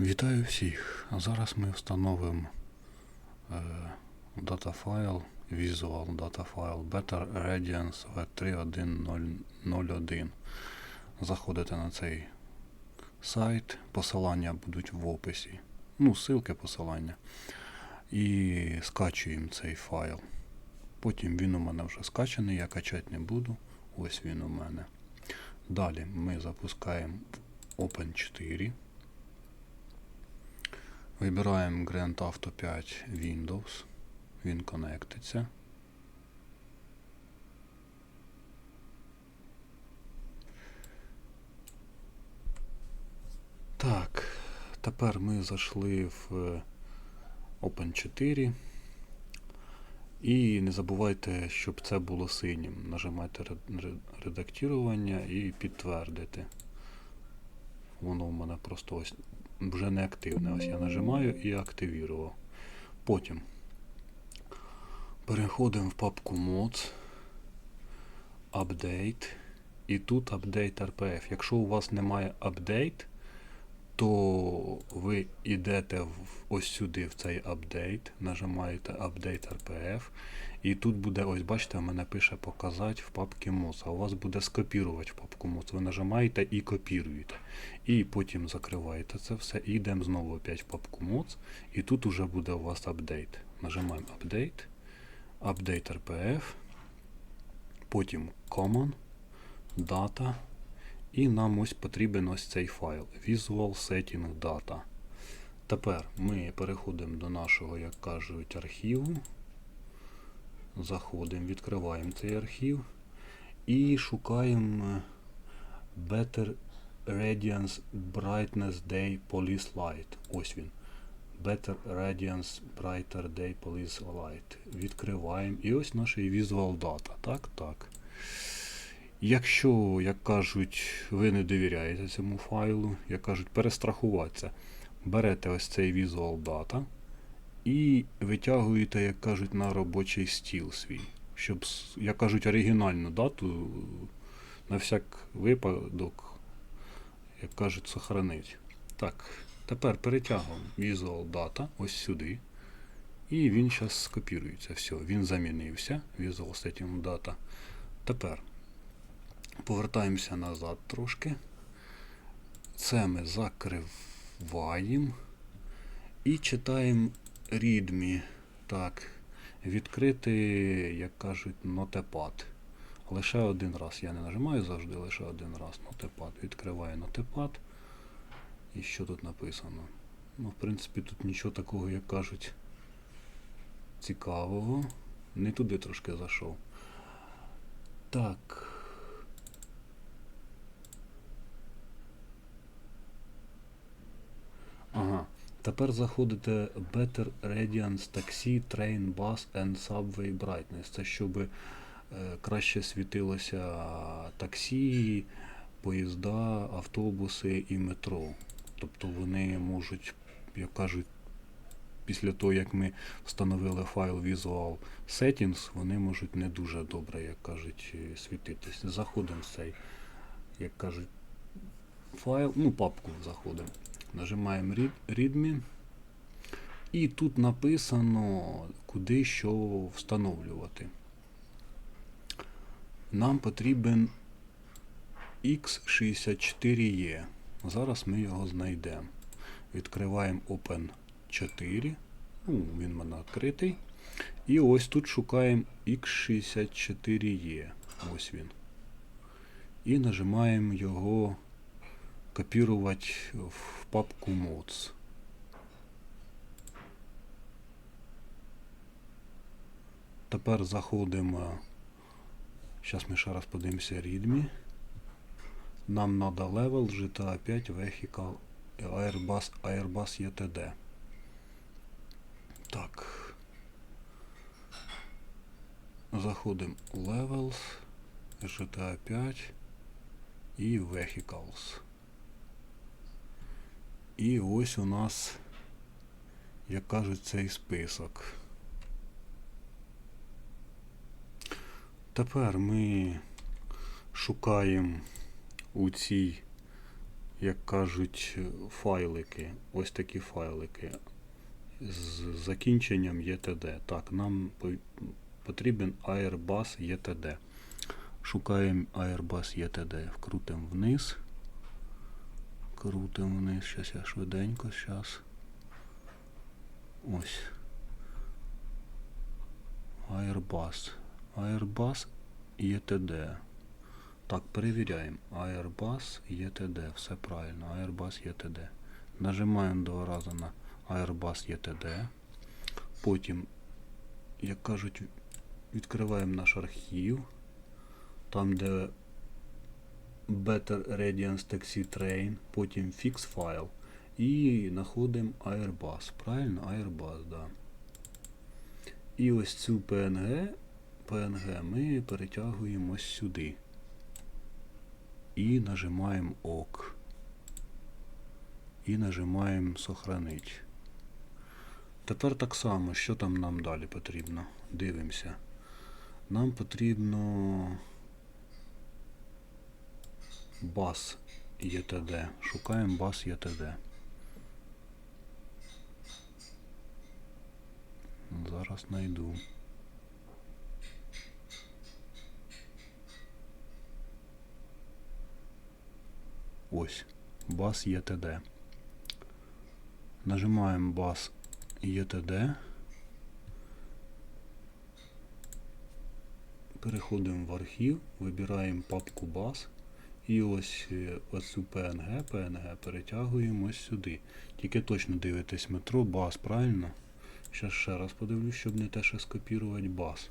Вітаю всіх! Зараз ми встановимо е, датафайл, Visual датафайл Better Radiance V3101. Заходите на цей сайт, посилання будуть в описі. Ну, ссылки посилання. І скачуємо цей файл. Потім він у мене вже скачаний, я качати не буду. Ось він у мене. Далі ми запускаємо Open 4. Вибираємо Grand Auto 5 Windows. Він конектиться. Так, тепер ми зайшли в е, Open 4. І не забувайте, щоб це було синім. Нажимайте ре- ре- редактування і підтвердити. Воно в мене просто ось вже не активне. Ось я нажимаю і активірував. Потім переходимо в папку Mods, Update. І тут Update RPF. Якщо у вас немає Update, то ви йдете в, ось сюди, в цей апдейт, нажимаєте Update RPF, і тут буде, ось бачите, у мене пише показати в папці MOS, а у вас буде скопірувати в папку MOS. Ви нажимаєте і копіруєте. І потім закриваєте це все, і йдемо знову опять в папку MOS, і тут уже буде у вас апдейт. Нажимаємо Update, Update RPF, потім Common, Data. І нам ось потрібен ось цей файл Visual Setting Data. Тепер ми переходимо до нашого, як кажуть, архіву. Заходимо, відкриваємо цей архів і шукаємо Better Radiance Brightness Day Police Light. Ось він. Better Radiance Brighter Day Police Light. Відкриваємо. І ось наш Visual Data. Так, так. Якщо, як кажуть, ви не довіряєте цьому файлу, як кажуть, перестрахуватися, берете ось цей Visual Data і витягуєте, як кажуть, на робочий стіл свій. Щоб, як кажуть, оригінальну дату на всяк випадок, як кажуть, сохранить. Так, тепер перетягуємо Visual Data ось сюди. І він зараз скопірується. Все, він замінився. Visual Setting Data. Тепер повертаємося назад трошки. Це ми закриваємо і читаємо readme. Так, відкрити, як кажуть, нотепад. Лише один раз. Я не нажимаю завжди, лише один раз нотепад. Відкриваю нотепад. І що тут написано? Ну, в принципі, тут нічого такого, як кажуть, цікавого. Не туди трошки зайшов. Так. Тепер заходите Better Radiance Taxi, Train, Bus and Subway Brightness. Це щоб е, краще світилося таксі, поїзда, автобуси і метро. Тобто вони можуть, як кажуть, після того, як ми встановили файл Visual Settings, вони можуть не дуже добре, як кажуть, е, світитись. Заходимо в цей, як кажуть, файл, ну, папку заходимо. Нажимаємо read, readme. І тут написано, куди що встановлювати. Нам потрібен X64E. Зараз ми його знайдемо. Відкриваємо Open 4. Ну, він в мене відкритий. І ось тут шукаємо X64E. Ось він. І нажимаємо його копірувати в папку Mods. Тепер заходимо. Зараз ми ще раз подивимося readme. Нам треба level GTA 5 Vehicle Airbus, Airbus ETD. Так. Заходимо Levels, GTA 5 і Vehicles. І ось у нас, як кажуть, цей список. Тепер ми шукаємо у цій як кажуть, файлики. Ось такі файлики з закінченням ETD. Так, нам потрібен Airbus ETD. Шукаємо Airbus ETD. Вкрутимо вниз. Крутимо вниз. Зараз я швиденько, зараз. Ось. Airbus. Airbus ETD. Так, перевіряємо. Airbus ETD. Все правильно. Airbus ETD. Нажимаємо два рази на Airbus ETD. Потім, як кажуть, відкриваємо наш архів. Там, де Better Radiance Taxi Train, потім Fix файл. І знаходимо Airbus. Правильно? Airbus, да. І ось цю PNG, PNG ми перетягуємо сюди. І нажимаємо ОК. І нажимаємо Сохранить. Тепер так само, що там нам далі потрібно. Дивимося. Нам потрібно бас ETD. Шукаємо бас ETD. Зараз знайду. Ось. Бас ETD. Нажимаємо бас ETD. Переходимо в архів, вибираємо папку бас. І ось е, оцю PNG, PNG перетягуємо ось сюди. Тільки точно дивитесь метро, бас, правильно? Зараз ще раз подивлюсь, щоб не те, що скопірувати бас.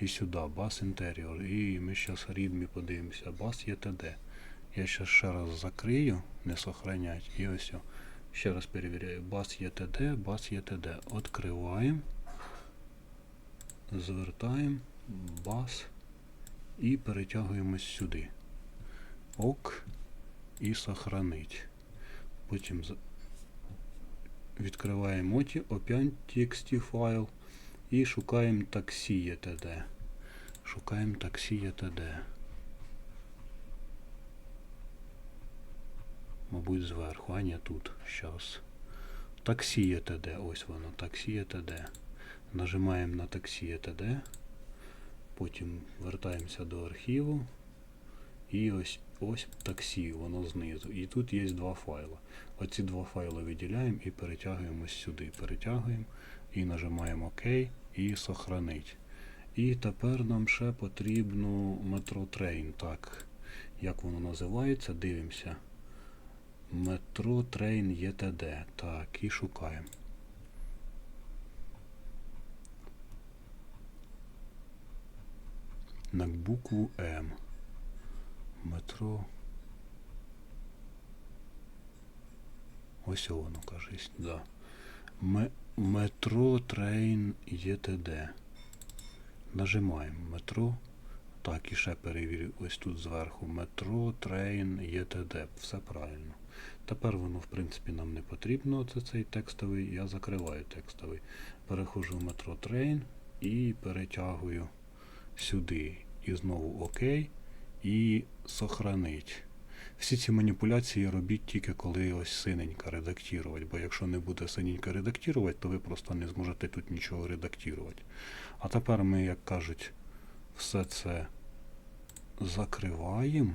І сюди, бас інтеріор. І ми зараз рідмі подивимося. Бас ETD. Я зараз ще раз закрию, не сохранять. І ось. Ще раз перевіряю. Бас ETD, бас ETD. Откриваємо. Звертаємо. Бас. І перетягуємось сюди. Ок і сохранить. Потім відкриваємо опять файл і шукаємо таксі ETD. Шукаємо таксі ETD. Мабуть, зверху, а ні, тут. Щас. Таксі ETD, ось воно, таксі ETD. Нажимаємо на таксі ETD. Потім вертаємося до архіву. І ось ось таксі, воно знизу. І тут є два файли. Оці два файли виділяємо і перетягуємо сюди. Перетягуємо і нажимаємо ОК і сохранить. І тепер нам ще потрібно Metro Train. Так, як воно називається, дивимося. Metro Train ETD. Так, і шукаємо. На букву М. Метро. Ось воно, кажись, да. Ме- Метро Трейн ЄТД. Нажимаємо метро. Так, і ще перевірю ось тут зверху. Метро Трейн ЄТД. Все правильно. Тепер воно, в принципі, нам не потрібно. Це цей текстовий. Я закриваю текстовий. Переходжу в метро Трейн і перетягую сюди. І знову ОК. І сохранить. Всі ці маніпуляції робіть тільки коли ось синенька редактувати, бо якщо не буде синенька редактувати, то ви просто не зможете тут нічого редактувати. А тепер ми, як кажуть, все це закриваємо.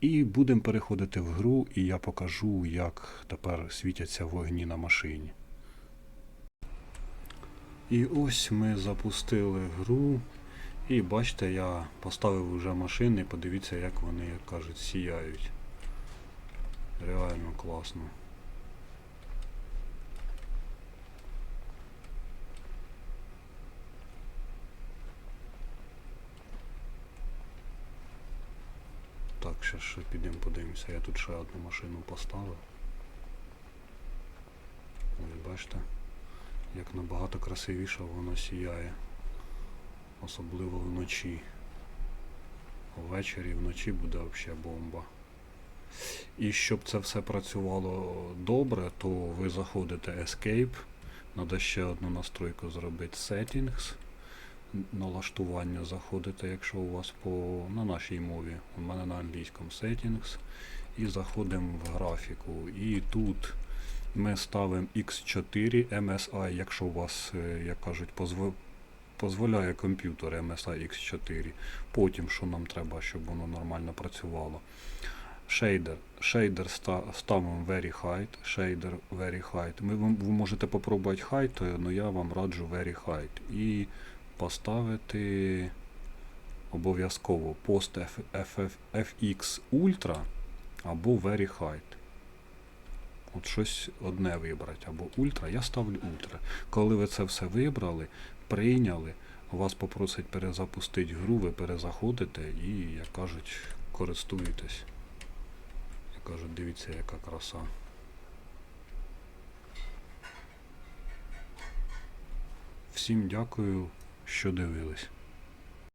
І будемо переходити в гру, і я покажу, як тепер світяться вогні на машині. І ось ми запустили гру. І бачите, я поставив вже машини, подивіться, як вони, як кажуть, сіяють. Реально класно. Так, зараз ще підемо подивимося. Я тут ще одну машину поставив. Ось бачите, як набагато красивіше воно сіяє. Особливо вночі. Ввечері вночі буде взагалі бомба. І щоб це все працювало добре, то ви заходите Escape. Треба ще одну настройку зробити Settings. Налаштування заходите, якщо у вас по на нашій мові. У мене на англійському Settings. і заходимо в графіку. І тут ми ставимо X4 MSI, якщо у вас, е, як кажуть, позво- дозволяє комп'ютер MSI X4. Потім, що нам треба, щоб воно нормально працювало. Шейдер. Шейдер ставимо Very Height. Шейдер Very Height. Ми, ви можете попробувати Height, але я вам раджу Very Height. І поставити обов'язково Post FX Ultra або Very Height. От щось одне вибрати, або ультра, я ставлю ультра. Коли ви це все вибрали, прийняли, вас попросять перезапустити гру, ви перезаходите і, як кажуть, користуєтесь. Як кажуть, дивіться, яка краса. Всім дякую, що дивились.